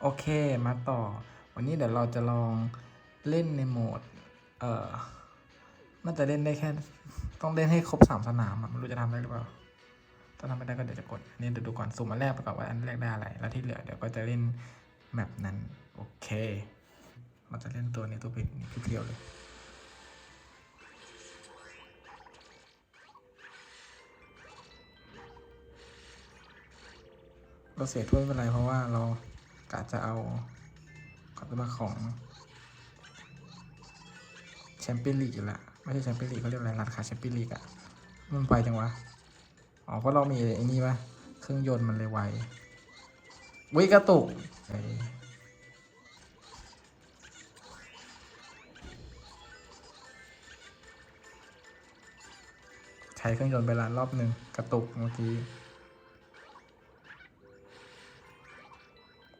โอเคมาต่อ วันนี้เดี๋ยวเราจะลองเล่นในโหมด เอ่อน่าจะเล่นได้แค่ ต้องเล่นให้ครบสามสนามไม่รู้จะทำได้หรือเปล่าถ้าทำไม่ได้ก็เดี๋ยวจะกดอันนี้เดี๋ยวดูก่อนสุ่มอันแรกไปก่อนว่าอันแรกได้อะไรแล้วที่เหลือเดี๋ยวก็จะเล่นแมปนั้น โอเคเราจะเล่นตัวนี้ตัวเป็นเพียวๆเลยเราเสียถ้วยไม่เป็นไรเพราะว่าเรา กะจะเอาคอตมาของแชมเปี้ยนลีกอยู่ละไม่ใช่แชมเปี้ยนลีกเขาเรียกอะไรราคาแชมเปี้ยนลีกอะมันไปจังวะ อ๋อ เพราะเรามีไอ้นี่ปะเครื่องยนต์มันเลยไววิกระตุกใช้เครื่องยนต์ไปละรอบหนึ่งกระตุกเมื่อกี้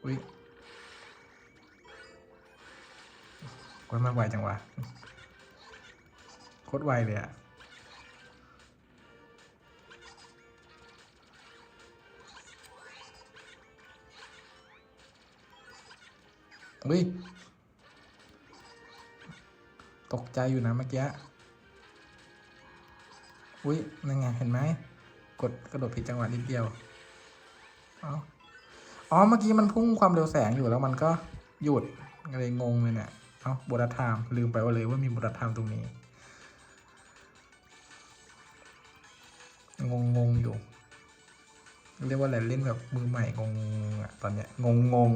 อุ้ยโอ้ยมันไวจังวะโคตรไวเลยอะอุ้ยตกใจอยู่นะเมื่อกี้ อุ้ยนั่นไงเห็นไหม กดกระโดดผิดจังหวะนิดเดียว เอ้า อ๋อ เมื่อกี้มันพุ่งความเร็วแสงอยู่แล้วมันก็หยุดก็เลยงงเลยเนี่ย เอาบูดัตไทม์ลืมไปว่าเลยว่ามีบูดัตไทม์ตรงนี้ งงงงอยู่ เรียกว่าอะไรเล่นแบบมือใหม่งงงๆอะตอนเนี้ยงงงง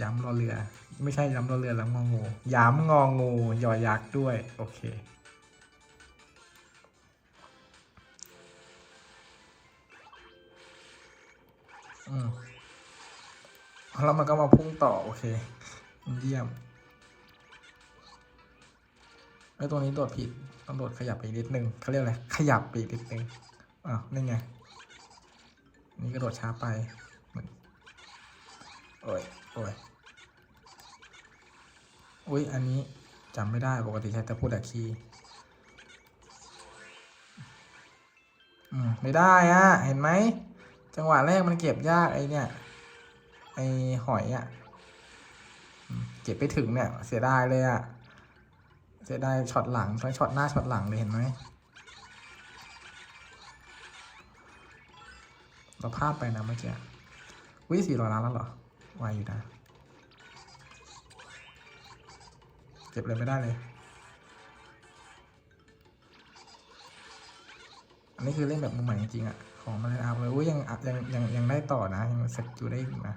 ย้ำรอเรือ ไม่ใช่ย้ำรอเรือแล้วงองูย้ำงองูยอยักษ์ด้วย โอเคอืม แล้วมันก็มาพุ่งต่อ โอเค เยี่ยมไอ้ตัวนี้โดดผิดต้องโดดขยับไปนิดนึงเขาเรียกอะไร ขยับไปอีกนิดนึงอ้าวนี่ไง นี่กระโดดช้าไปเหมือนโอ้ยโอ้ยอุ้ยอันนี้จำไม่ได้ปกติใช้แต่พูดแอะคีย์อืมไม่ได้อะเห็นไหม จังหวะแรกมันเก็บยากไอเนี่ย อหอยอะ่ะ เก็บไปถึงเนี่ย เสียดายเลยอะ่ะ เสียดายช็อตหลังทั้งช็อตหน้าช็อตหลังเลยเห็นไหมเราพลาดไปนะเมื่อกี้วิสี่ร้อยล้านแล้วเหรอไวอยู่นะ เก็บเลยไม่ได้เลย อันนี้คือเล่นแบบมือใหม่จริงๆอะของมันเลยอาเลยอุ้ยยังยังยังยังได้ต่อนะ ยังสกิลได้อีกนะ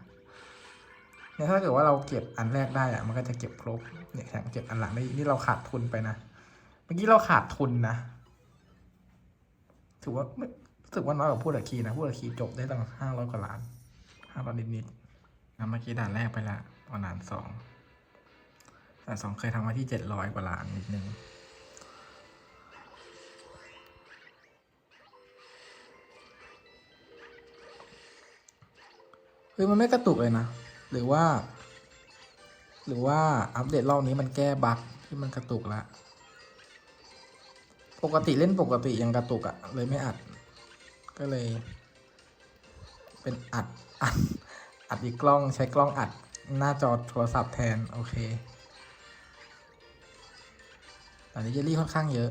เนี่ยถ้าเกิดว่าเราเก็บอันแรกได้อะมันก็จะเก็บครบเนี่ยแถมเก็บอันหลังได้นี่เราขาดทุนไปนะเมื่อกี้เราขาดทุนนะถือว่าไม่รู้สึกว่าน้อยกว่าพูดอะคีนะพูดอะคีจบได้ตั้งห้าร้อยกว่าล้านห้าร้อยนิดๆนะเมื่อกี้ด่านแรกไปละตอนด่านสองด่านสองเคยทำมาที่เจ็ดร้อยกว่าล้านนิดนึงเฮ้ยมันไม่กระตุกเลยนะ หรือว่า หรือว่าอัปเดตรอบนี้มันแก้บั๊กที่มันกระตุกละปกติเล่นปกติยังกระตุกอะเลยไม่อัด ก็เลย เป็นอัดอัดอัดอีกกล้องใช้กล้องอัดหน้าจอโทรศัพท์แทน โอเคอันนี้เยลลี่ค่อนข้างเยอะ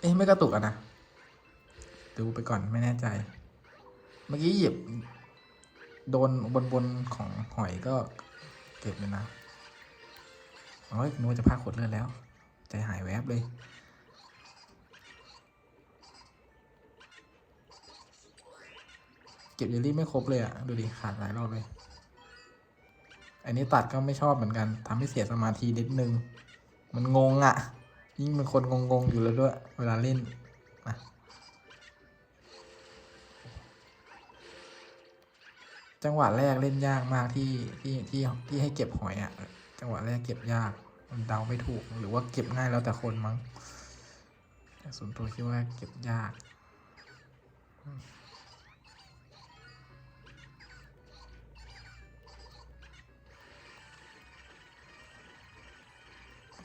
เอ๊ะไม่กระตุกอะนะ ดูไปก่อนไม่แน่ใจ เมื่อกี้หยิบ โดนบนบนของหอยก็เก็บเลยนะโอ้ยนึกว่าจะพาขดเลือดแล้ว ใจหายแวบเลยเก็บเยลลี่ไม่ครบเลยอะดูดิขาดหลายรอบเลย อันนี้ตัดก็ไม่ชอบเหมือนกันทำให้เสียสมาธินิดนึง มันงงอะยิ่งเป็นคนงงๆอยู่แล้วด้วย เวลาเล่นนะ จังหวะแรกเล่นยากมากที่ที่ที่ที่ให้เก็บหอยอะ่ะ จังหวะแรกเก็บยากมันเดาไม่ถูก หรือว่าเก็บง่ายแล้วแต่คนมั้งแต่ส่วนตัวคิดว่าเก็บยาก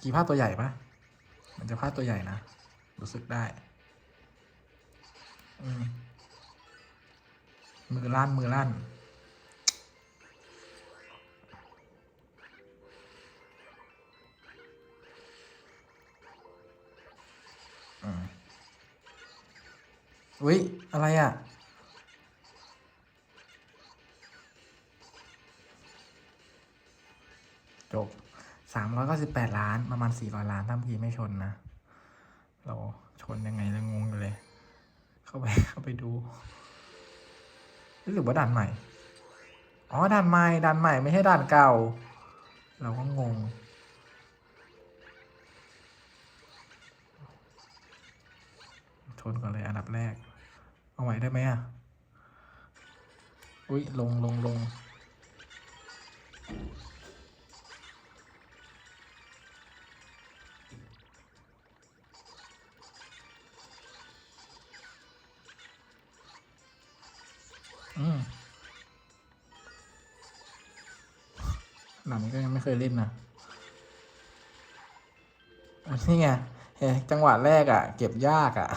กี่ภาพตัวใหญ่ปะมันจะภาพตัวใหญ่นะ รู้สึกได้อืมมือลั่นมือลั่น อุ้ยอะไรอะ จบสามร้อยเก้าสิบแปดล้าน ประมาณสี่ร้อยล้านถ้าเมื่อกี้ไม่ชนนะ เราชนยังไงแล้วงงอยู่เลย เข้าไปเข้าไปดูหรือว่าด่านใหม่ อ๋อด่านใหม่ด่านใหม่ไม่ใช่ด่านเก่า เราก็งงชนก่อนเลยอันดับแรก เอาไหวได้ไหมอะ อุ้ยลงลงลงอืมหนังนี้ก็ยังไม่เคยเล่นนะนนี้ไงเฮ้จังหวะแรกอะ่ะ เก็บยากอะ่ะ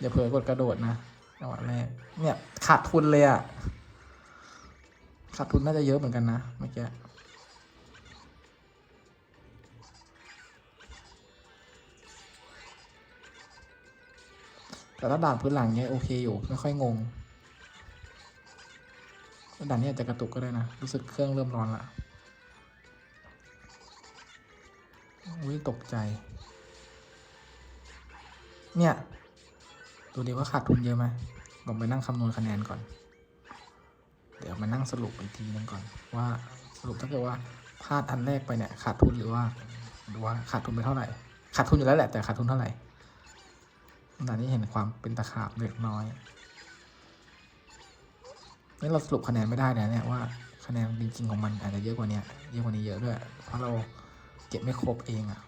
อย่าเผลอกดกระโดดนะ จังหวะแรกเนี่ยขาดทุนเลยอะ่ะขาดทุนน่าจะเยอะเหมือนกันนะเมื่อกี้แต่ถ้าด่านพื้นหลังเนี้ยโอเคอยู่ไม่ค่อยงงด่านนี้อาจจะกระตุกก็ได้นะ รู้สึกเครื่องเริ่มร้อนละอุ้ยตกใจ เนี่ย ดูดีว่าขาดทุนเยอะไหมลองไปนั่งคำนวณคะแนนก่อน เดี๋ยวมานั่งสรุปอีกทีนึงก่อน ว่าสรุปถ้าเกิดว่าพลาดอันแรกไปเนี่ยขาดทุนหรือว่าหรือว่าขาดทุนไปเท่าไหร่ ขาดทุนอยู่แล้วแหละแต่ขาดทุนเท่าไหร่ด่านนี้เห็นความเป็นตะขาบเล็กน้อยนี่เราสรุปคะแนนไม่ได้นะเนี่ยว่าคะแนนจริงๆของมันอาจจะเยอะกว่านี้เยอะกว่านี้เยอะด้วย เพราะเราเก็บไม่ครบเองอะ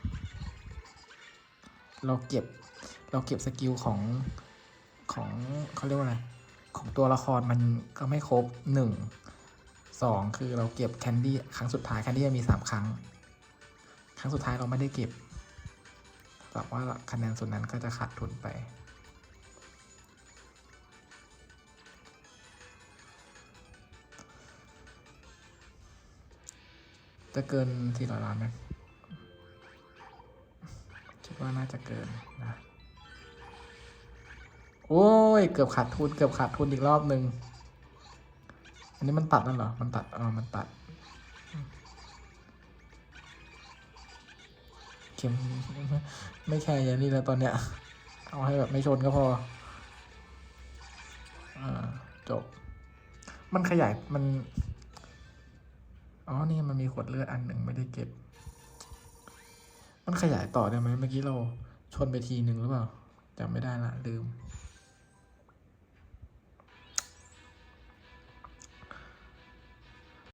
เราเก็บเราเก็บสกิลของ ของเขาเรียกว่าอะไร ของตัวละครมันก็ไม่ครบหนึ่งสองคือเราเก็บแคนดี้ครั้งสุดท้ายแคนดี้มีสามครั้ง ครั้งสุดท้ายเราไม่ได้เก็บแบบว่าคะแนนส่วนนั้นก็จะขาดทุนไปจะเกินสี่ร้อยล้านไหมคิดว่าน่าจะเกินนะ โอ้ย เกือบขาดทุน เกือบขาดทุนอีกรอบหนึ่งอันนี้มันตัดนั่นเหรอ มันตัดเออมันตัด เข็มไม่แคร์อย่างนี้แล้วตอนเนี้ย เอาให้แบบไม่ชนก็พออ่าจบ มันขยาย มัน อ๋อ นี่มันมีขวดเลือดอันหนึ่งไม่ได้เก็บ มันขยายต่อได้ไหมเมื่อกี้เราชนไปทีหนึ่งหรือเปล่าจำไม่ได้ละลืม